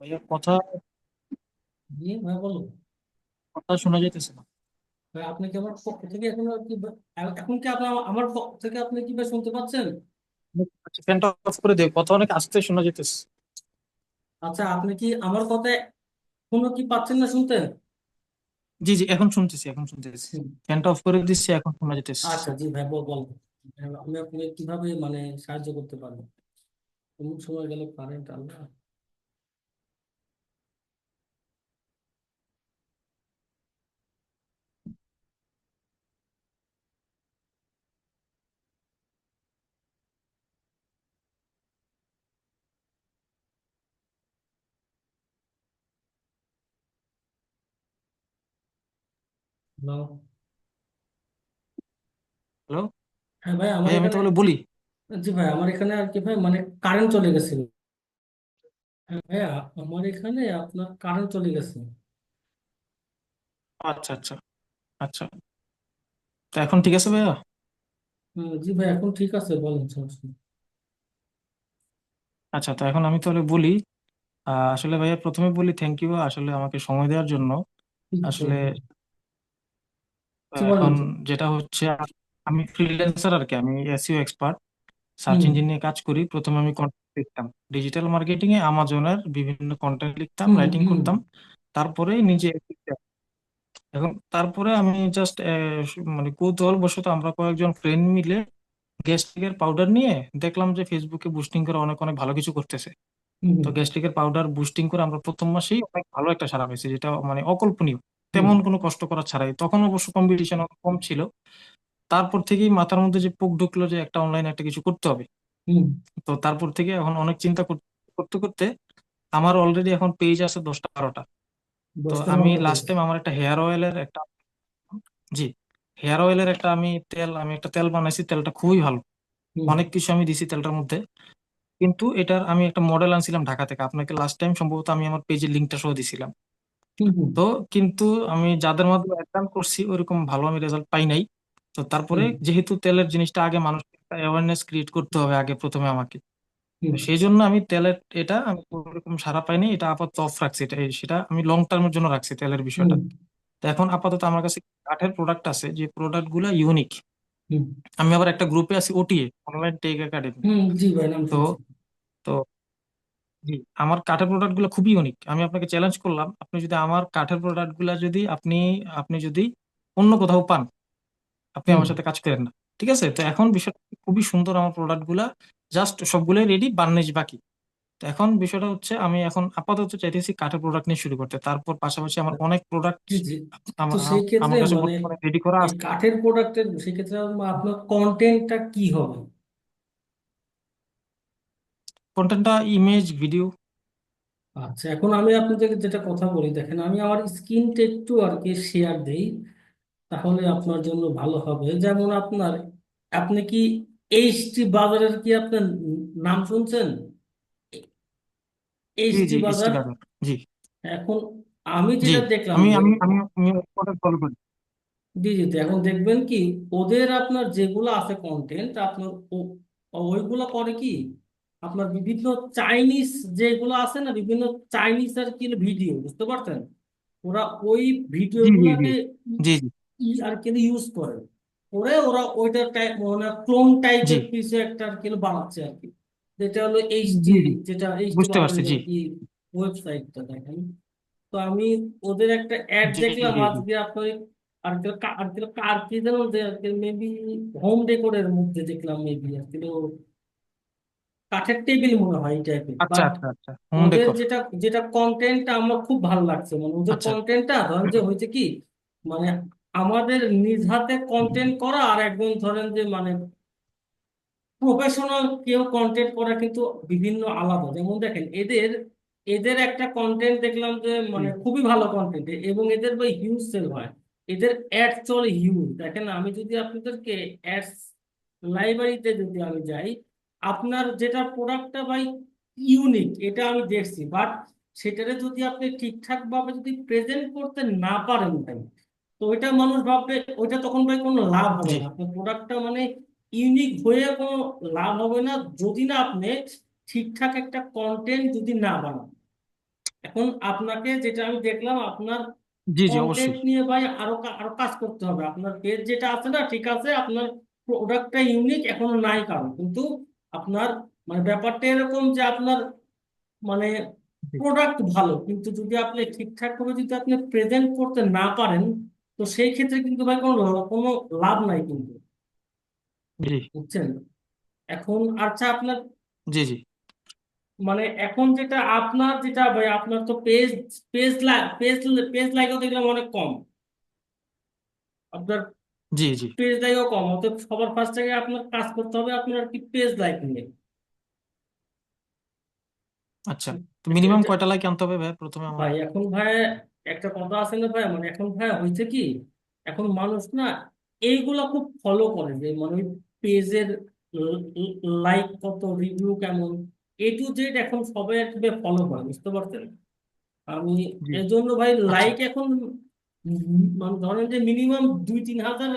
ভাইয়া কথা জি ভাই বলুন কথা শোনা যাইতেছে না। ভাই আপনি কি আমার পক্ষ থেকে এখন কি এখন কি আপনার আমার পক্ষ থেকে আপনি কি ভাই শুনতে পাচ্ছেন? আচ্ছা ফ্যানটা অফ করে দিও। কথা অনেক আস্তে শোনা যাইতেছে। আচ্ছা আপনি কি আমার কথা এখনও কি পাচ্ছেন না শুনতে? জি জি এখন শুনতেছি এখন শুনতেছি। ফ্যানটা অফ করে দিচ্ছি এখন শোনা যাইতেছে। আচ্ছা জি ভাই বল বল। আমি আপনাকে কীভাবে মানে সাহায্য করতে পারব অমুক সময় গেল কারেন্ট আল্লাহ হ্যালো হ্যালো হ্যাঁ ভাই আমার ভাই আমি তাহলে বলি। জি ভাই আমার এখানে আর কি ভাই মানে কারেন্ট চলে গেছিল। হ্যাঁ ভাইয়া আমার এখানে আপনার কারেন্ট চলে গেছে। আচ্ছা আচ্ছা আচ্ছা। তো এখন ঠিক আছে ভাইয়া? জি ভাই এখন ঠিক আছে বলেন সমস্যা নেই। আচ্ছা তো এখন আমি তাহলে বলি আহ, আসলে ভাইয়া প্রথমে বলি থ্যাংক ইউ আসলে আমাকে সময় দেওয়ার জন্য। জি আসলে বলেন? এখন জি। যেটা হচ্ছে আমি ফ্রিল্যান্সার আর কি আমি SEO expert search hmm. Engine নিয়ে কাজ করি। প্রথমে আমি কন্টেন্ট লিখতাম। ডিজিটাল মার্কেটিং এ আমাজনের বিভিন্ন কন্টেন্ট লিখতাম হুম রাইটিং হুম। করতাম। তারপরে নিজে এখন তারপরে আমি জাস্ট মানে কৌতূহল বশত আমরা কয়েকজন ফ্রেন্ড মিলে গ্যাস্ট্রিকের পাউডার নিয়ে দেখলাম যে ফেসবুকে বুস্টিং করে অনেক অনেক ভালো কিছু করতেছে। হুম তো গ্যাস্ট্রিকের পাউডার বুস্টিং করে আমরা প্রথম মাসেই অনেক ভালো একটা সাড়া পেয়েছি যেটা মানে অকল্পনীয়। তেমন কোনো কষ্ট করা ছাড়াই। তখন অবশ্য কম্পিটিশন কম ছিল। তারপর থেকেই মাথার মধ্যে যে পোক ঢুকলো যে একটা অনলাইনে একটা কিছু করতে হবে। তো তারপর থেকে এখন অনেক চিন্তা কর- করতে করতে আমার অলরেডি এখন পেজ আছে দশটা বারোটা। তো আমি লাস্ট টাইম আমার একটা হেয়ার অয়েলের একটা জি হেয়ার অয়েলের একটা আমি তেল আমি একটা তেল বানাইছি তেলটা খুবই ভালো। অনেক কিছু আমি দিছি তেলটার মধ্যে। কিন্তু এটার আমি একটা মডেল আনছিলাম ঢাকা থেকে। আপনাকে লাস্ট টাইম সম্ভবত আমি আমার পেজের লিঙ্কটা সহ দিছিলাম। তো কিন্তু আমি যাদের মাধ্যমে অ্যাকাউন্ট করছি ওইরকম ভালো আমি রেজাল্ট পাই নাই। তো তারপরে হুম। যেহেতু তেলের জিনিসটা আগে মানুষকে একটা অ্যাওয়ারনেস ক্রিয়েট করতে হবে আগে প্রথমে আমাকে। হুম। তো সেই জন্য আমি তেলের এটা আমি ওরকম সারা পাইনি এটা আপাতত অফ রাখছি। এটা সেটা আমি লং টার্মের জন্য রাখছি তেলের হুম। বিষয়টা তো এখন আপাতত আমার কাছে কাঠের প্রোডাক্ট আছে যে প্রোডাক্টগুলা ইউনিক হুম। আমি আবার একটা গ্রুপে আছি OTA online tech academy hmm, জি ভাই নাম তো শুনছি। তো জি। আমার কাঠের প্রোডাক্টগুলো খুবই ইউনিক আমি আপনাকে চ্যালেঞ্জ করলাম আপনি যদি আমার কাঠের প্রোডাক্টগুলা যদি আপনি আপনি যদি অন্য কোথাও পান আপনি হুম। আমার সাথে কাজ করেন না। ঠিক আছে? তো এখন বিষয়টা খুবই সুন্দর আমার প্রোডাক্টগুলা। জাস্ট সবগুলোই রেডি বার্নিশ বাকি। তো এখন বিষয়টা হচ্ছে আমি এখন আপাতত চাইতেছি কাঠের প্রোডাক্ট নিয়ে শুরু করতে। তারপর পাশাপাশি আমার অনেক প্রোডাক্ট জি জি। তো আমার সেই ক্ষেত্রে আমার কাছে মানে বর্তমানে রেডি করা এই আছে। কাঠের প্রোডাক্টের সেক্ষেত্রে আপনার কন্টেন্টটা কি হবে? কন্টেন্টটা ইমেজ ভিডিও আচ্ছা এখন আমি আপনাদেরকে যেটা কথা বলি দেখেন আমি আমার স্ক্রিনটা একটু আর কি শেয়ার দেই তাহলে আপনার জন্য ভালো হবে। যেমন আপনার আপনি কি এইচটি বাজারের কি আপনার নাম শুনছেন? এইচটি বাজার? জি। এখন আমি যেটা দেখলাম আমি আমি আমি আমি ফলো করি। জি জি এখন দেখবেন কি ওদের আপনার যেগুলো আছে কন্টেন্ট আপনার ওইগুলো করে কি? আপনার বিভিন্ন চাইনিজ যেগুলো আছে না বিভিন্ন চাইনিজ আর কি ভিডিও বুঝতে পারছেন? ওরা ওই ভিডিও ই আর কি ইউজ করে। করে ওরা ওইটা টাইপ মানে ক্লোন টাইপের কিছু একটা আর কি বানাচ্ছে আর কি। যেটা হলো এইচডি যেটা এইচডি বুঝতে পারছি জি। ওয়েবসাইটটা দেখেন। তো আমি ওদের একটা অ্যাড দেখলাম আজকে আপনার আর কি আর কি কার কি যেন মেবি হোম ডেকোরের মধ্যে দেখলাম মেবি আর কি। কাঠের টেবিল মনে হয় এই টাইপের আচ্ছা আচ্ছা আচ্ছা। হোম ওদের ডেকোর যেটা যেটা কন্টেন্টটা আমার খুব ভালো লাগছে মানে ওদের আচ্ছা। কন্টেন্টটা ধরেন যে হয়েছে কি মানে আমাদের নিজ হাতে কন্টেন্ট করা আর একদম ধরেন যে মানে প্রফেশনাল কেউ কন্টেন্ট করা কিন্তু বিভিন্ন আলাদা। যেমন দেখেন এদের এদের একটা কন্টেন্ট দেখলাম যে মানে খুবই ভালো কন্টেন্ট এবং এদের ভাই হিউজ সেল হয়। এদের অ্যাড চলে হিউজ দেখেন আমি যদি আপনাদেরকে অ্যাডস লাইব্রেরিতে যদি আমি যাই আপনার যেটা প্রোডাক্টটা ভাই ইউনিক এটা আমি দেখছি। বাট সেটারে যদি আপনি ঠিকঠাক ভাবে যদি প্রেজেন্ট করতে না পারেন ভাই তো ওইটা মানুষ ভাববে ওইটা তখন ভাই কোনো লাভ হবে না। আপনার প্রোডাক্টটা মানে ইউনিক হয়ে কোনো লাভ হবে না যদি না আপনি ঠিকঠাক একটা কন্টেন্ট যদি না বানান। এখন আপনাকে যেটা আমি দেখলাম আপনার জি জি অবশ্যই। নিয়ে ভাই আরও আরও কাজ করতে হবে। আপনার পেজ যেটা আছে না ঠিক আছে আপনার প্রোডাক্টটা ইউনিক এখনও নাই কারণ কিন্তু আপনার মানে ব্যাপারটা এরকম যে আপনার মানে প্রোডাক্ট ভালো কিন্তু যদি আপনি ঠিকঠাক করে যদি আপনি প্রেজেন্ট করতে না পারেন তো সেই ক্ষেত্রে কিন্তু ভাই কোনো কোনো লাভ নাই কিন্তু। বুঝছেন? এখন আচ্ছা আপনার জি জি। মানে এখন যেটা আপনার যেটা ভাই আপনার তো পেজ পেজ পেজ পেজ লাইকও দেখলাম অনেক কম। আপনার জি জি। পেজ লাইকও কম অতএব সবার ফার্স্ট থেকে আপনার কাজ করতে হবে আপনার কি পেজ লাইক নিয়ে। আচ্ছা তো মিনিমাম কয়টা লাইক আনতে হবে ভাই? প্রথমে আমার। ভাই এখন ভাই একটা কথা আছে না ভাই মানে এখন ভাই হয়েছে কি এখন মানুষ না এইগুলা খুব ফলো করে যে মানে পেজের লাইক কত রিভিউ কেমন এ টু জেড এখন সবাই আর ফলো করে বুঝতে পারছেন? আমি এর জন্য ভাই আচ্ছা। লাইক এখন উম মানে ধরেন যে মিনিমাম দুই তিন হাজার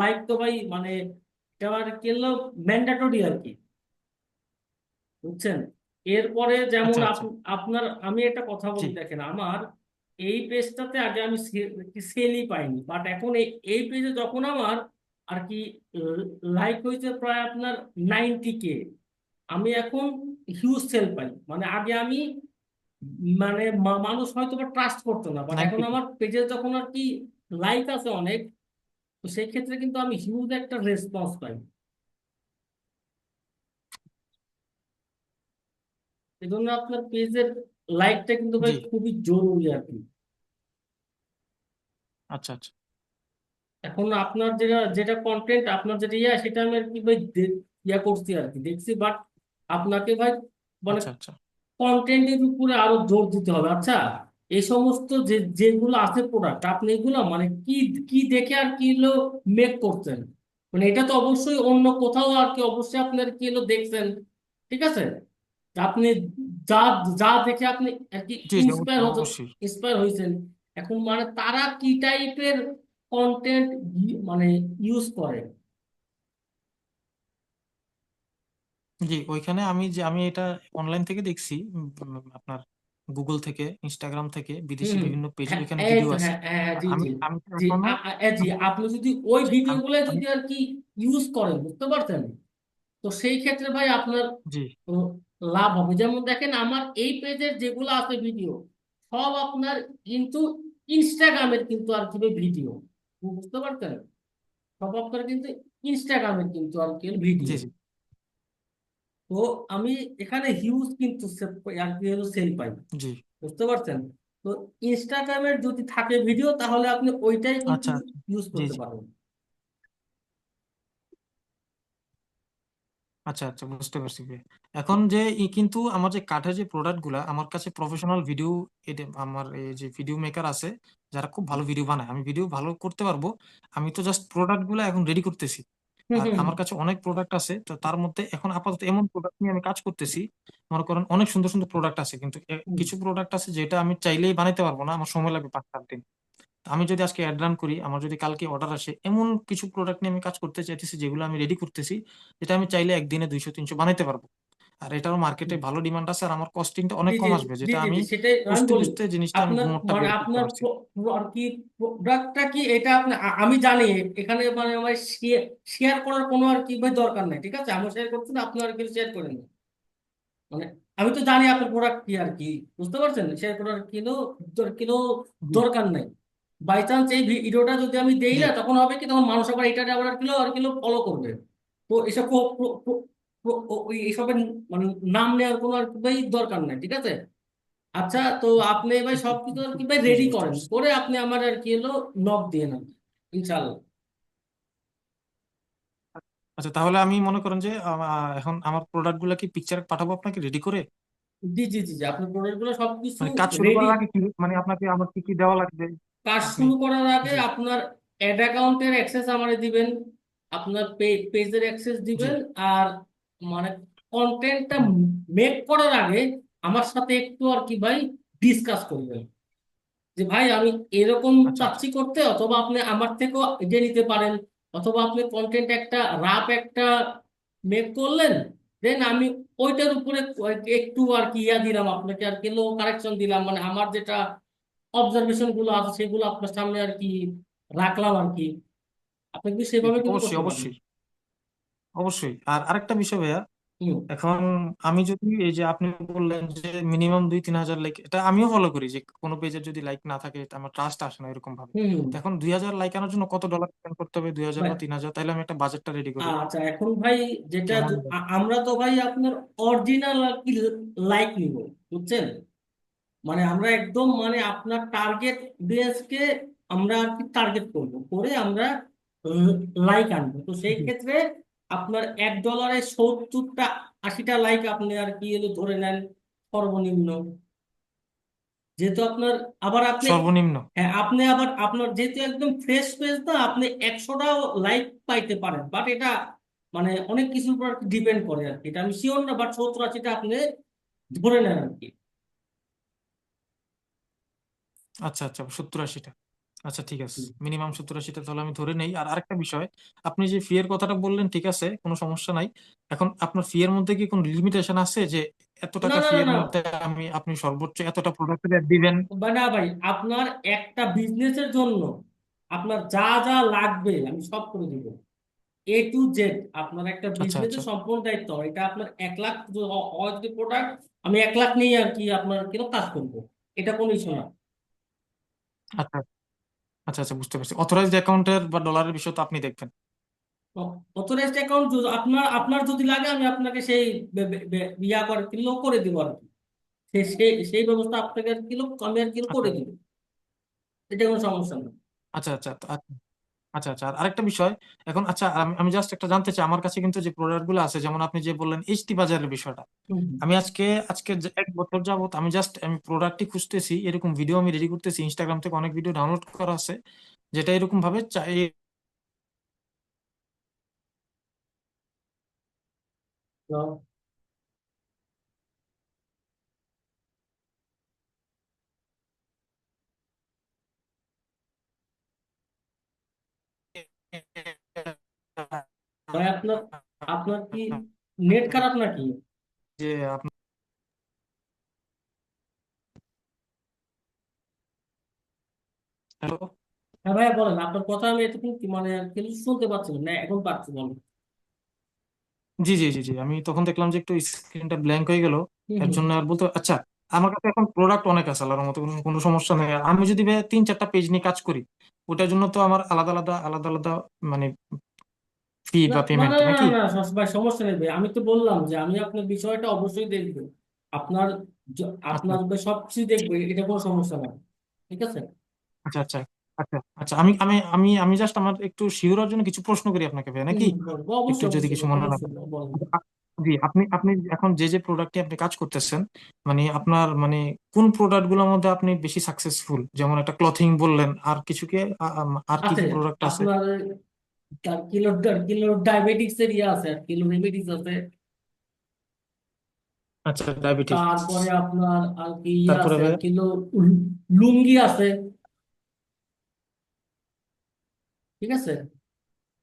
লাইক তো ভাই মানে এটা আর কি ম্যান্ডেটরি আর কি। বুঝছেন? এরপরে যেমন আচ্ছা আচ্ছা। আপনার আমি একটা কথা বলি দেখেন আমার এই পেজটাতে আগে আমি সেলই পাইনি। বাট এখন এই এই পেজে যখন আমার আর কি লাইক হয়েছে প্রায় আপনার নাইনটি কে আমি এখন হিউজ সেল পাই। মানে আগে আমি মানে মানুষ হয়তো বা ট্রাস্ট করতো না বাট এখন আমার পেজে যখন আর কি লাইক আছে অনেক তো সেই ক্ষেত্রে কিন্তু আমি হিউজ একটা রেসপন্স পাই। এই জন্য আপনার পেজের লাইকটা কিন্তু ভাই খুবই জরুরি আর কি। আচ্ছা আচ্ছা। এখন আপনার যেটা যেটা কন্টেন্ট আপনার যেটা ইয়া সেটা আমি আর কি ভাই ইয়া করছি আর কি দেখছি বাট আপনাকে ভাই মানে আচ্ছা আচ্ছা। কন্টেন্টের উপরে আরও জোর দিতে হবে। আচ্ছা এই সমস্ত যে যেগুলো আছে প্রোডাক্ট আপনি এগুলো মানে কি কি দেখে আর কি হলো মেক করছেন? মানে এটা তো অবশ্যই অন্য কোথাও আর কি অবশ্যই আপনার কি হলো দেখছেন। ঠিক আছে? আপনি যা যা দেখে আপনি আর কি ইন্সপায়ার হতে ইন্সপায়ার হয়েছেন। এখন মানে তারা কি টাইপের কন্টেন্ট মানে ইউজ করে? জি ওইখানে আমি যে আমি এটা অনলাইন থেকে দেখছি উম, আপনার গুগল থেকে ইনস্টাগ্রাম থেকে বিদেশি হুম বিভিন্ন পেজে হ্যাঁ এই ভিডিও তো আছে। হ্যাঁ হ্যাঁ হ্যাঁ, জি আমি জি। আমি জি এখনও আ- আ- এ জি আমি আপনি যদি ওই আমি ভিডিওগুলো আমি যদি আর কি ইউজ করেন বুঝতে পারছেন? তো সেই ক্ষেত্রে ভাই আপনার জি। লাভ হবে। যেমন দেখেন আমার এই পেজের যেগুলো আছে ভিডিও সব আপনার কিন্তু ইনস্টাগ্রামের কিন্তু আর কি ভিডিও বুঝতে পারছেন? সব আপনার কিন্তু ইনস্টাগ্রামের কিন্তু আর কি জি ভিডিও জি। তো আমি এখানে হিউজ কিন্তু সেল পাই। বুঝতে পারছেন? তো ইনস্টাগ্রামের যদি থাকে ভিডিও তাহলে আপনি ওইটাই কিন্তু আচ্ছা। আচ্ছা ইউজ করতে পারবেন। আচ্ছা আচ্ছা বুঝতে পারছি এখন যে কিন্তু আমার যে কাঠের যে প্রোডাক্টগুলা আমার কাছে প্রফেশনাল ভিডিও আমার এই যে ভিডিও মেকার আছে যারা খুব ভালো ভিডিও বানায়। আমি ভিডিও ভালো করতে পারব। আমি তো জাস্ট প্রোডাক্টগুলা এখন রেডি করতেছি। আর আমার কাছে অনেক প্রোডাক্ট আছে তো তার মধ্যে এখন আপাতত এমন প্রোডাক্ট নিয়ে আমি কাজ করতেছি মনে করেন অনেক সুন্দর সুন্দর প্রোডাক্ট আছে কিন্তু কিছু প্রোডাক্ট আছে যেটা আমি চাইলেই বানাইতে পারব না আমার সময় লাগবে পাঁচ সাত দিন আমি যদি আজকে অ্যাড রান করি আমার যদি কালকে অর্ডার আসে এমন কিছু প্রোডাক্ট নিয়ে আমি কাজ করতে চাইতেছি যেগুলো আমি রেডি করতেছি যেটা আমি চাইলে একদিনে দুইশো তিনশো বানাইতে পারব। আর এটারও মার্কেটে ভালো ডিমান্ড আছে আর আমার কস্টিংটা অনেক কম আসবে। যেটা আমি বুঝতে বুঝতে জিনিসটা আমি গুণটা মানে আপনার আর কি প্রোডাক্টটা কি এটা আপনি আমি জানি এখানে মানে আমার শেয়ার করার কোনো আর কি ভাই দরকার নাই ঠিক আছে? আমি শেয়ার করছি না আপনি আর কি শেয়ার করেন মানে আমি তো জানি আপনার প্রোডাক্ট কি আর কি বুঝতে পারছেন? শেয়ার করার কিনো কিনো দরকার নাই। বাই চান্স এই ভিডিওটা যদি আমি দেই না তখন হবে কি? তখন মানুষ আবার এটা আবার আর কিলো আর কিলো ফলো করবে। তো এসব এইসবের মানে নাম নেওয়ার কোনো আর কি ভাই দরকার নাই ঠিক আছে? আচ্ছা তো আপনি ভাই সবকিছু আর কি ভাই রেডি করেন। করে আপনি আমার আর কি হলো নক দিয়ে নেন ইনশাল্লাহ আচ্ছা তাহলে আমি মনে করেন যে এখন আমার প্রোডাক্টগুলা কি পিকচার পাঠাবো আপনাকে রেডি করে? জি জি জি জি আপনার প্রোডাক্টগুলো সবকিছু মানে কাজ শুরু করার আগে মানে আপনাকে আমার কি কি দেওয়া লাগবে? কাজ শুরু করার আগে আপনার অ্যাড অ্যাকাউন্টের অ্যাক্সেস আমারে দিবেন আপনার পেজের অ্যাক্সেস দিবেন আর মানে কন্টেন্টটা মেক করার আগে আমার সাথে একটু আর কি ভাই ডিসকাস করবেন। যে ভাই আমি এরকম আচ্ছা আচ্ছা। চাচ্ছি করতে অথবা আপনি আমার থেকেও এগিয়ে নিতে পারেন অথবা আপনি কন্টেন্ট একটা রাপ একটা মেক করলেন দেন আমি ওইটার উপরে একটু আর কি ইয়া দিলাম আপনাকে আর কি লো কারেকশন দিলাম মানে আমার যেটা অবজারভেশনগুলো আছে সেগুলো আপনার সামনে আর কি রাখলাম আর কি। আপনি কি সেভাবে অবশ্যই অবশ্যই। অবশ্যই। আর আরেকটা বিষয় ভাইয়া হুম। এখন আমি যদি এই যে আপনি বললেন যে মিনিমাম দুই তিন হাজার লাইক এটা আমিও ফলো করি যে কোনো পেজের যদি লাইক না থাকে তা আমার ট্রাস্ট আসে না এরকম ভাবে হুম। তো এখন দুই হাজার লাইক আনার জন্য কত ডলার স্পেন্ড করতে হবে? দুই হাজার ভাই বা তিন হাজার? তাহলে আমি একটা বাজেটটা রেডি করি। আচ্ছা এখন ভাই যেটা কেমন য- আ- আমরা তো ভাই আপনার অরিজিনাল আর কি লাইক নিব বুঝছেন? মানে আমরা একদম মানে আপনার টার্গেট কে আমরা আর কি টার্গেট করব করে আমরা লাইক আনব। তো সেই ক্ষেত্রে আপনার এক ডলারে সত্তরটা আশিটা লাইক আপনি আর কি এলো ধরে নেন সর্বনিম্ন। যেহেতু আপনার আবার আপনি সর্বনিম্ন। হ্যাঁ আপনি আবার আপনার যেহেতু একদম ফ্রেশ পেজ না আপনি একশোটাও লাইক পাইতে পারেন। বাট এটা মানে অনেক কিছুর উপর ডিপেন্ড করে আর কি। এটা আমি শিওর না বাট সত্তর আশিটা আপনি ধরে নেন আর কি। আচ্ছা আচ্ছা সত্তর আশিটা। আচ্ছা ঠিক আছে। হুম। মিনিমাম সত্তর আশিটা তাহলে আমি ধরে নেই। আর আরেকটা বিষয় আপনি যে ফি এর কথাটা বললেন ঠিক আছে কোনো সমস্যা নাই। এখন আপনার ফি এর মধ্যে কি কোনো লিমিটেশন আছে যে এত না টাকা না ফি না এর না। মধ্যে আমি আপনি সর্বোচ্চ এতটা প্রোডাক্টের দিবেন? বা না ভাই আপনার একটা বিজনেসের জন্য আপনার যা যা লাগবে আমি সব করে দিব। এ টু জেড আপনার একটা আচ্ছা আচ্ছা। বিজনেসের সম্পূর্ণ দায়িত্ব এটা আপনার এক লাখ য- যদি প্রোডাক্ট আমি এক লাখ নিয়ে আর কি আপনার কীরকম কাজ করব? এটা কোনো ইস্যু না। আচ্ছা। আচ্ছা আচ্ছা বুঝতে পারছি। অথরাইজড অ্যাকাউন্টের বা ডলারের বিষয় তো আপনি দেখবেন। অথরাইজড অ্যাকাউন্ট আপনার আপনার যদি লাগে আমি আপনাকে সেই ইয়া করে কিলো করে দিব আর কি। সেই সেই ব্যবস্থা আপনাকে আর কিলো আমি আর কিলো করে আচ্ছা। দিব। এটা কোনো সমস্যা না আচ্ছা আচ্ছা আচ্ছা। আচ্ছা আচ্ছা। আর আরেকটা বিষয় এখন আচ্ছা আমি আমি জাস্ট একটা জানতে চাই আমার কাছে কিন্তু যে প্রোডাক্টগুলো আছে যেমন আপনি যে বললেন এইচটি বাজারের বিষয়টা আমি আজকে আজকে যে এক বছর যাবত আমি জাস্ট আমি প্রোডাক্টই খুঁজতেছি এরকম ভিডিও আমি রেডি করতেছি ইনস্টাগ্রাম থেকে অনেক ভিডিও ডাউনলোড করা আছে যেটা এরকম ভাবে চাই তো ভাই আপনার আপনার কি নেট খারাপ নাকি? যে আপনার হ্যালো? হ্যাঁ ভাইয়া বলেন আপনার কথা আমি এতক্ষণ কি মানে কিছু শুনতে পাচ্ছিলাম না এখন পাচ্ছি বলেন। জি জি জি জি আমি তখন দেখলাম যে একটু স্ক্রিনটা ব্ল্যাঙ্ক হয়ে গেল এর জন্য আর বলতে আচ্ছা আমার কাছে এখন প্রোডাক্ট অনেক আছে আল্লাহর মতো কোনো কোনো সমস্যা নেই। আমি যদি ভাই তিন চারটা পেজ নিয়ে কাজ করি ওটার জন্য তো আমার আলাদা আলাদা আলাদা আলাদা মানে ফি না বা না পেমেন্ট না না নাকি? না সস- ভাই সমস্যা নেই ভাই। আমি তো বললাম যে আমি আপনার বিষয়টা অবশ্যই দেখব। আপনার আচ্ছা। আপনার ভাই সবকিছু দেখব এটা কোনো সমস্যা না ঠিক আছে? আচ্ছা আচ্ছা আচ্ছা আচ্ছা আমি আমি আমি আমি জাস্ট আমার একটু শিওর হওয়ার জন্য কিছু প্রশ্ন করি আপনাকে ভাই নাকি? হুম, বলব একটু অবশ্যই যদি অবশ্যই কিছু মনে না অবশ্যই বলেন জি আপনি আপনি এখন যে যে প্রোডাক্টে আপনি কাজ করতেছেন মানে আপনার মানে কোন প্রোডাক্টগুলোর মধ্যে আপনি বেশি সাকসেসফুল যেমন একটা ক্লথিং বললেন আর কিছু কি আ- আম- আর কি আছে। কি প্রোডাক্ট আছে? আপনার তার কিলো কিলো ডায়াবেটিক্স এর ইয়ে আছে কিলো ডায়াবেটিস আছে। আচ্ছা ডায়াবেটিস তারপরে আপনার আর কি ইয়ে তারপরে আছে কিলো লুঙ্গি আছে। ঠিক আছে?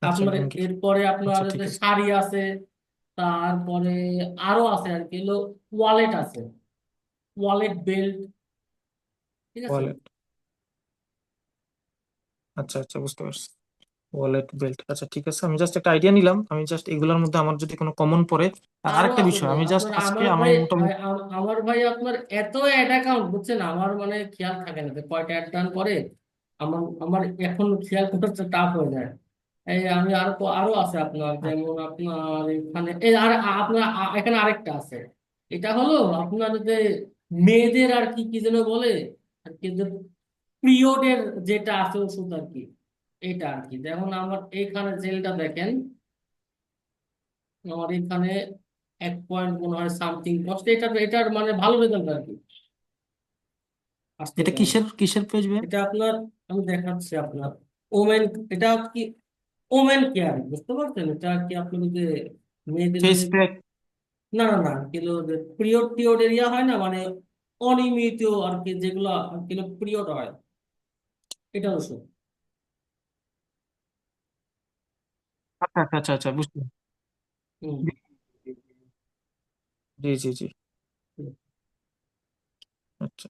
আচ্ছা আপনার লুঙ্গি। এরপরে আপনার আচ্ছা ঠিক যে আছে। শাড়ি আছে তারপরে আরও আছে আর কি হলো ওয়ালেট আছে। ওয়ালেট বেল্ট ঠিক আছে? ওয়ালেট আচ্ছা আচ্ছা বুঝতে পারছি। ওয়ালেট বেল্ট আচ্ছা ঠিক আছে আমি জাস্ট একটা আইডিয়া নিলাম। আমি জাস্ট এগুলোর মধ্যে আমার যদি কোনো কমন পড়ে আর আরও আরেকটা আছে বিষয় ভাই আমি জাস্ট আপনার আজকে আমার আমি ভাই মোটামুটি আমার ভাই আপনার এত অ্যাড অ্যাকাউন্ট বুঝছেন? আমার মানে খেয়াল থাকে না যে কয়টা অ্যাড ডান করে। আমার আমার এখন খেয়াল করতে টাফ হয়ে যায়। এই আমি আরও আরও আছে আপনার যেমন আপনার এখানে এই আর আপনার এখানে আরেকটা আছে। এটা হলো আপনার যে মেয়েদের আর কি কি যেন বলে আর কি যে পিরিয়ডের যেটা আছে ওষুধ আর কি এটা আর কি। যেমন আমার এইখানে জেলটা দেখেন আমার এখানে এক পয়েন্ট মনে হয় সামথিং কস্ট এটা এটার মানে ভালো রেজাল্ট আর কি। এটা কিসের কিসের পেজ এটা আপনার আমি দেখাচ্ছি আপনার ওমেন এটা কি ওমেন কেয়ার বুঝতে পারছেন এটা কি আপনি যে মেয়েদের না না না কিলো পিরিয়ড টিরিয়ড এরিয়া হয় না মানে অনিয়মিত আর কি যেগুলো কিলো পিরিয়ড হয় এটা ওষুধ আচ্ছা আচ্ছা আচ্ছা বুঝতে জি জি জি আচ্ছা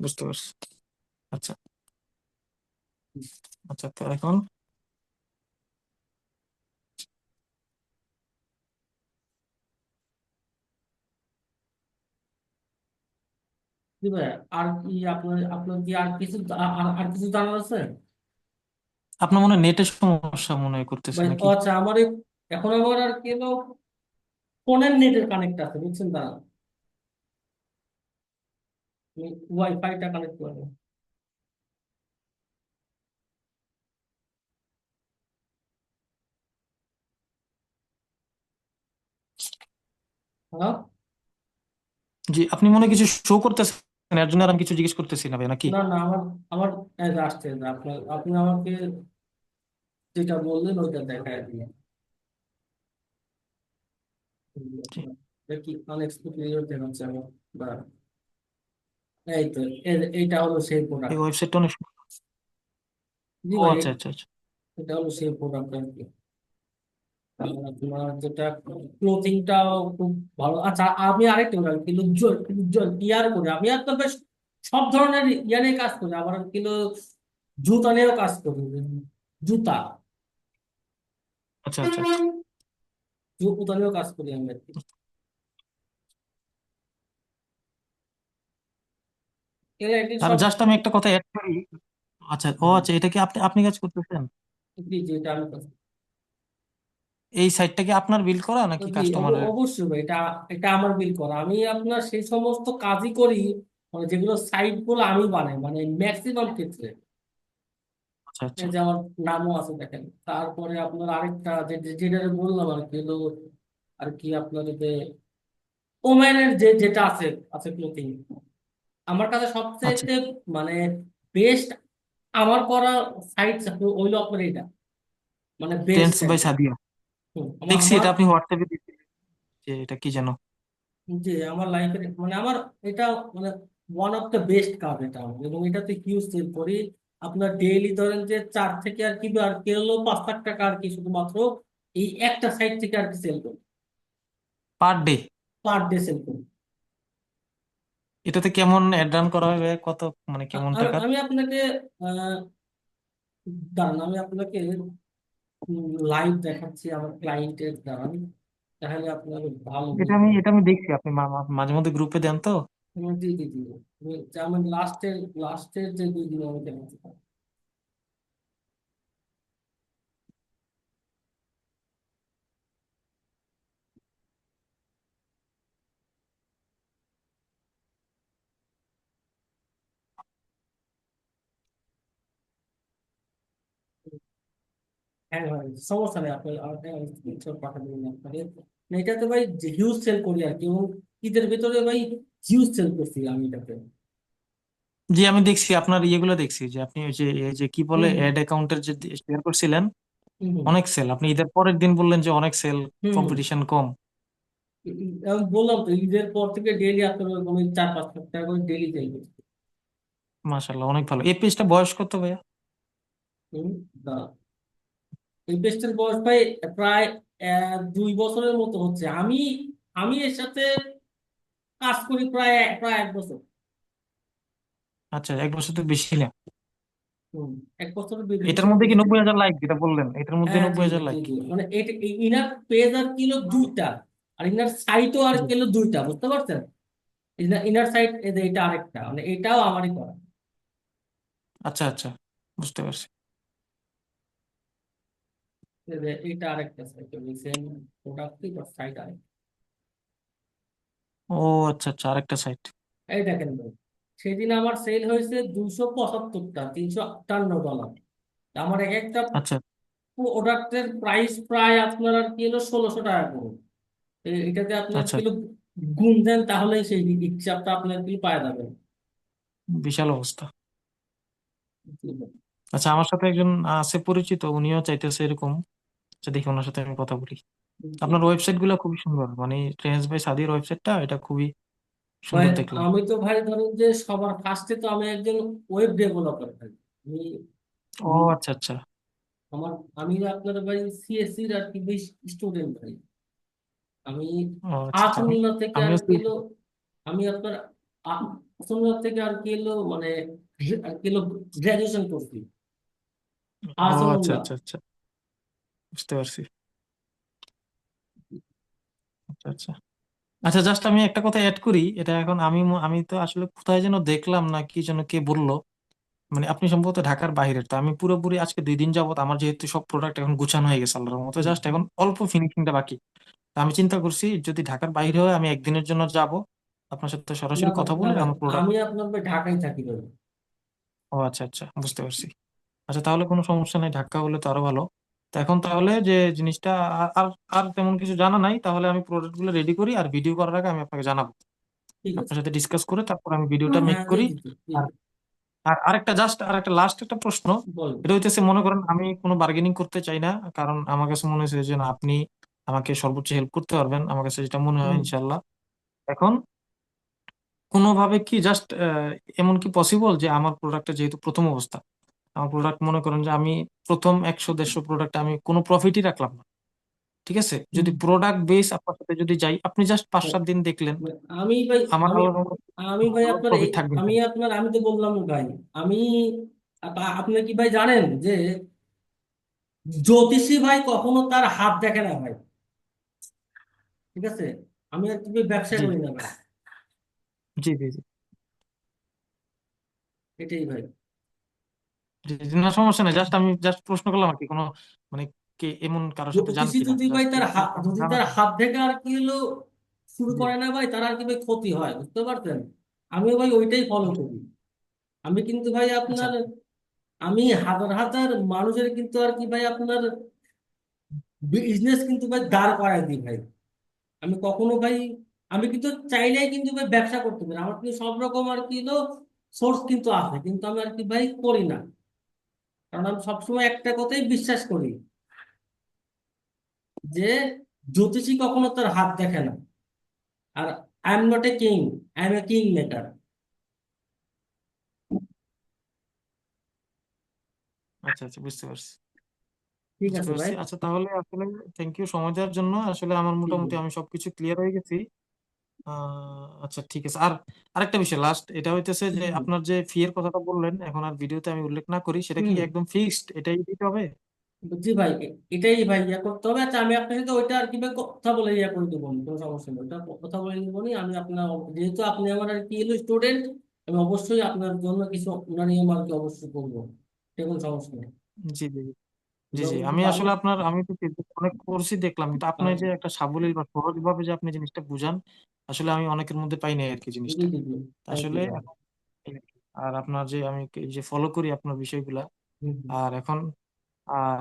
বুঝতে পারছি আচ্ছা আচ্ছা তো এখন আর কি আপনার আপনার কি আর কিছু আর কিছু জানার আছে? আপনার মনে হয় নেটের সমস্যা মনে করতেছে নাকি? আচ্ছা আমার এখন আমার আর কি হলো ফোনের নেটের কানেক্ট আছে বুঝছেন দাঁড়ান ওয়াইফাইটা কানেক্ট করব জি আপনি মনে হয় কিছু শো করতেছেন এর জন্য আর আমি কিছু জিজ্ঞেস করতেছি না ভাই নাকি? না না আমার আমার যে আসছে যে আপনার আপনি আমাকে যেটা বললেন ওইটা দেখায় দিলেন জি। এটা কি আনএক্সপেক্টেড দেখাচ্ছে আমার? বা এই তো এ- এইটা হলো সেই এই প্রোডাক্ট ওয়েবসাইটটা অনেক সুন্দর। জি ও ভাই আচ্ছা আচ্ছা আচ্ছা। এটা হলো সেই প্রোডাক্ট আর কি। তোমার যেটা ক্লোথিংটাও খুব ভালো। আচ্ছা আমি আরেকটা কিন্তু উজ্জ্বল উজ্জ্বল ইয়ার করে। আমি আর তো বেশ সব ধরনের ইয়া নিয়ে কাজ করি আবার কিন্তু জুতা নিয়েও কাজ করি জুতা। আচ্ছা আচ্ছা। জুতা নিয়েও কাজ করি আমি আর কি। জাস্ট আমি একটা কথা অ্যাড করি। আচ্ছা ও আচ্ছা এটা কি আপনি আপনি কাজ করতেছেন? জি জি এটা আমি এই সাইটটা কি আপনার বিল করা নাকি জি অব- কাস্টমারের অবশ্যই ভাই এটা এটা আমার বিল করা। আমি আপনার সেই সমস্ত কাজই করি মানে যেগুলো সাইটগুলো আমি বানাই মানে ম্যাক্সিমাম ক্ষেত্রে। আচ্ছা আচ্ছা। এই যে আমার নামও আছে দেখেন। তারপরে আপনার আরেকটা যে যে- যেটা বললাম আর কি হলো আর কি আপনার যে ওমেনের যে যেটা আছে আছে ক্লোথিং আমার কাছে আচ্ছা। সবচেয়ে মানে বেস্ট আমার করা সাইট হইল আপনার এটা। মানে বেস্ট টেন্স বাই সাদিয়া আমার দেখছি আমার এটা আপনি হোয়াটসঅ্যাপে দিয়েছিলেন যে এটা কি যেন? জি আমার লাইফের মানে আমার এটা মানে ওয়ান অফ দ্য বেস্ট কাজ এটা আমার। এবং এটাতে হিউজ সেল করি। আপনার ডেইলি ধরেন যে চার থেকে আর কি আর কি হলো পাঁচ লাখ টাকা আর কি শুধুমাত্র এই একটা সাইট থেকে আর কি সেল করি। Per day per day sale করি। এটাতে কেমন অ্যাড রান করা হবে? কত মানে কেমন আমি টাকার আমি আপনাকে আহ, দাঁড়ান আমি আপনাকে লাইভ দেখাচ্ছি আমার ক্লায়েন্টের দাঁড়ান তাহলে আপনার ভালো এটা আমি এটা আমি দেখছি আপনি মা- মা- মাঝে মধ্যে গ্রুপে দেন তো? বুঝবেন জি জি জি। আমি- আমি লাস্টের লাস্টের যে দুই দিন আমি দেখাচ্ছি। হ্যাঁ ভাই সমস্যা নেই আপনি আমাকে স্ক্রিনশট পাঠিয়ে দিন আপনাকে না, এটাতে ভাই হিউজ সেল করি আর কি এবং ঈদের ভিতরে ভাই হিউজ সেল করছি আমি এটাতে। জি আমি দেখছি আপনার ইয়েগুলো দেখছি যে আপনি ওই যে এই যে কি বলে হুম। অ্যাড অ্যাকাউন্টের যে শেয়ার করছিলেন হুম হুম। অনেক সেল আপনি ঈদের পরের দিন বললেন যে অনেক সেল হুম। হুম। কম্পিটিশন কম। আমি বললাম তো ঈদের পর থেকে ডেইলি আপনার ওরকম ওই চার পাঁচ লাখ টাকা করে ডেইলি সেল করছি। মাশাআল্লাহ অনেক ভালো। এই পেজটা বয়স কত ভাইয়া? হুম, দাঁড়ান। এই পেস্টের বয়স ভাই প্রায় দুই বছরের মতো হচ্ছে। আমি আমি এর সাথে কাজ করি প্রায় প্রায় এক বছর। আচ্ছা এক বছর তো বেশি না। এক বছরের এটার মধ্যে কি নব্বই হাজার লাইক যেটা বললেন? এটার মধ্যে হ্যাঁ নব্বই হাজার লাইক মানে এটা ইনার পেজ আর কিলো দুইটা আর ইনার সাইটও আর। কিলো দুইটা বুঝতে পারছেন? ইনার সাইট এটা আরেকটা মানে এটাও আমারই করা। আচ্ছা আচ্ছা বুঝতে পারছি। এটা আরেকটা সাইট সেম প্রোডাক্টই বাট সাইট আরেকটা। ও আচ্ছা আচ্ছা আরেকটা সাইট এই দেখেন ভাই সেদিন আমার সেল হয়েছে দুইশো পঁচাত্তরটা তিনশো আটান্ন ডলার আমার এক একটা আচ্ছা। প্রোডাক্টের প্রাইস প্রায় আপনার আর কি হলো ষোলোশো টাকা করে। এটাতে আপনার আচ্ছা। কিলো গুণ দেন তাহলে সেই হিসাবটা আপনার কি পাওয়া যাবে? বিশাল অবস্থা। আচ্ছা আমার সাথে একজন আছে পরিচিত উনিও চাইতেছে এরকম। আচ্ছা দেখি ওনার সাথে আমি কথা বলি। আপনার ওয়েবসাইটগুলো খুবই সুন্দর মানে ট্রেন্ডস বাই সাদির ওয়েবসাইটটা এটা খুবই ভাই সুন্দর দেখলাম। আমি তো ভাই ধরেন যে সবার ফার্স্টে তো আমি একজন ওয়েব ডেভেলপার ভাই। আমি ও আচ্ছা আচ্ছা। আমার আমি আপনার ভাই সিএসসি আর কি বেশ স্টুডেন্ট ভাই। আমি আচ্ছা আচ্ছা। আমি আসন্ন থেকে আর কি হলো আমি আপনার আ- থেকে আর কি হলো মানে আর কি হলো গ্রাজুয়েশন করছি। ও আচ্ছা আচ্ছা আচ্ছা। বুঝতে পারছি। আচ্ছা আচ্ছা। আচ্ছা জাস্ট আমি একটা কথা অ্যাড করি এটা এখন আমি ম- আমি তো আসলে কোথায় যেন দেখলাম না কি যেন কে বলল। মানে আপনি সম্ভবত ঢাকার বাইরের তো আমি পুরোপুরি আজকে দুই দিন যাবত আমার যেহেতু সব প্রোডাক্ট এখন গুছানো হয়ে গেছে আল্লাহর মতো জাস্ট এখন অল্প ফিনিশিংটা বাকি। তো আমি চিন্তা করছি যদি ঢাকার বাইরে হয় আমি একদিনের জন্য যাব। আপনার সাথে না সরাসরি কথা না বলে ভাই আমার প্রোডাক্ট আমি আপনার ভাই ঢাকায় থাকি ভাই। ও আচ্ছা আচ্ছা বুঝতে পারছি। আচ্ছা তাহলে কোনো সমস্যা নেই ঢাকা হলে তো আরও ভালো। এখন তাহলে যে জিনিসটা আর আর তেমন কিছু জানা নাই তাহলে আমি প্রোডাক্টগুলো রেডি করি আর ভিডিও করার আগে আমি আপনাকে জানাব। আপনার সাথে ডিসকাস করে তারপর আমি ভিডিওটা মেক হ্যাঁ করি। জি জি আর আর আরেকটা জাস্ট আর একটা লাস্ট একটা প্রশ্ন। এটা হইতেছে মনে করেন আমি কোনো বার্গেনিং করতে চাই না কারণ আমার কাছে মনে হয়েছে যে না আপনি আমাকে সর্বোচ্চ হেল্প করতে পারবেন। আমার কাছে যেটা মনে হয় ইনশাল্লাহ এখন কোনোভাবে কি জাস্ট এমন কি পসিবল যে আমার প্রোডাক্টটা যেহেতু প্রথম অবস্থা? আমার প্রোডাক্ট মনে করেন যে আমি প্রথম একশো দেড়শো প্রোডাক্ট আমি কোনো প্রফিটই রাখলাম না। ঠিক আছে? যদি প্রোডাক্ট বেস আপনার সাথে যদি যাই আপনি জাস্ট পাঁচ সাত দিন দেখলেন আমি ভাই আমার আমি ভাই আপনার প্রফিট থাকবে আমি আপনার আমি তো বললাম ভাই আমি আপ- আপনি কি ভাই জানেন যে জ্যোতিষী ভাই কখনো তার হাত দেখে না ভাই? ঠিক আছে? আমি আর কি ভাই ব্যবসা জি। করি না ভাই। জি জি জি। এটাই ভাই। না সমস্যা নেই জাস্ট আমি জাস্ট প্রশ্ন করলাম আর কি কোনো মানে কে এমন কারোর সাথে যান কিনা যদি ভাই তার হাত যদি তার হাত দেখে আর কি হলো শুরু করে না ভাই তার আর কি ভাই ক্ষতি হয় বুঝতে পারছেন? আমিও ভাই ওইটাই ফলো করি। আমি কিন্তু ভাই আচ্ছা। আপনার আমি হাজার হাজার মানুষের কিন্তু আর কি ভাই আপনার বিজনেস কিন্তু ভাই দাঁড় করাই দিই ভাই। আমি কখনো ভাই আমি কিন্তু চাইলেই কিন্তু ভাই ব্যবসা করতে পারি আমার কিন্তু সব রকম আর কি হলো সোর্স কিন্তু আছে কিন্তু আমি আর কি ভাই করি না। কারণ আমি সবসময় একটা কথাই বিশ্বাস করি যে জ্যোতিষী কখনো তার হাত দেখে না। আর I am not a king I am a king maker আচ্ছা আচ্ছা বুঝতে পারছি। ঠিক আছে ভাই। আচ্ছা তাহলে আসলে থ্যাংক ইউ সময় দেওয়ার জন্য। আসলে আমার মোটামুটি আমি সবকিছু ক্লিয়ার হয়ে গেছি। আচ্ছা ঠিক আছে। আর আরেকটা বিষয় লাস্ট এটা হইতেছে যে হুম আপনার যে ফি এর কথাটা বললেন এখন আর ভিডিওতে আমি উল্লেখ না করি সেটা কি হুম। একদম ফিক্সড এটাই দিতে হবে? জি ভাই এ- এটাই ভাই ইয়া করতে হবে। আচ্ছা আমি আপনার সাথে ওইটা আর কি ভাই কথা বলে ইয়া করে দেবো কোনো সমস্যা নেই। ওটা কথা বলে দেবো নি আমি আপনার যেহেতু আপনি আমার আর কি স্টুডেন্ট আমি অবশ্যই আপনার জন্য কিছু আপনার নিয়ম আর কি অবশ্যই করব। এটা কোনো সমস্যা নেই। জি জি জি। জি যতটুকু আমি আসলে আপনার আমি তো ফেসবুকে অনেক কোর্সই দেখলাম কিন্তু আপনি আচ্ছা যে একটা সাবলীল বা সহজ ভাবে যে আপনি জিনিসটা বুঝান আসলে আমি অনেকের মধ্যে পাই নাই আর কি জি জিনিসটা। জি জি। থ্যাংক আসলে ইউ ভাই এখন এই আর আর আপনার যে আমি যে ফলো করি আপনার বিষয়গুলা আর এখন আর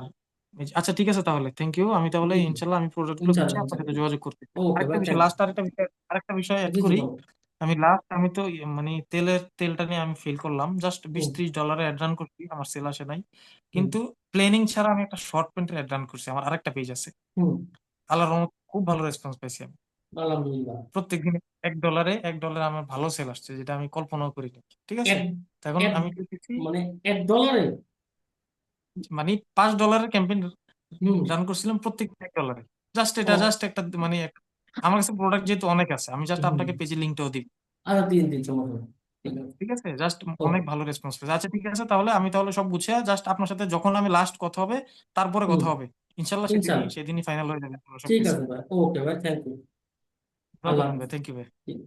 এই যে- আচ্ছা ঠিক আছে তাহলে। থ্যাংক ইউ আমি তাহলে জি জি। ইনশাল্লাহ আমি প্রোডাক্টগুলো ইনশাআল্লাহ আপনার সাথে ইনশাআল্লাহ যোগাযোগ করতে ওকে আরেকটা ভাই বিষয় থ্যাংক লাস্ট আরেকটা বিষয় আরেকটা বিষয় অ্যাড জি জি করি। বাবু আমি লাস্ট আমি তো ইয়ে মানে তেলের তেলটা নিয়ে আমি ফিল করলাম। জাস্ট বিশ ত্রিশ ডলারে অ্যাড রান করছি আমার সেল আসে নাই। কিন্তু প্ল্যানিং ছাড়া আমি একটা শর্ট প্যান্টের অ্যাড রান করছি আমার আরেকটা পেজ আছে। আল্লাহর রহমত খুব ভালো রেসপন্স পাইছি আমি। আলহামদুলিল্লাহ। প্রত্যেকদিন এক ডলারে এক ডলারে আমার ভালো সেল আসছে যেটা আমি কল্পনাও করিনি ঠিক আছে? তো এখন আমি করতেছি মানে এক ডলারে মানে পাঁচ ডলারের ক্যাম্পেইন রান করছিলাম প্রত্যেক এক ডলারে জাস্ট এটা জাস্ট একটা মানে আমার কাছে প্রোডাক্ট যেহেতু অনেক আছে আমি জাস্ট আপনাকে পেজের লিঙ্কটাও দিব। আচ্ছা দিন দিন। ঠিক আছে? জাস্ট অনেক ভালো রেসপন্স পেয়েছে। আচ্ছা ঠিক আছে তাহলে আমি তাহলে সব গুছিয়ে জাস্ট আপনার সাথে যখন আমি লাস্ট কথা হবে তারপরে কথা হবে। ইনশাল্লাহ সেদিনই ইনশাআল্লাহ সেদিনই ফাইনাল হয়ে যাবে আপনার ঠিক সবকিছু আছে ভাই। ওকে ভাই থ্যাংক ইউ আল্লাহ হাফিজ। থ্যাংক ইউ ভাই। ঠিক।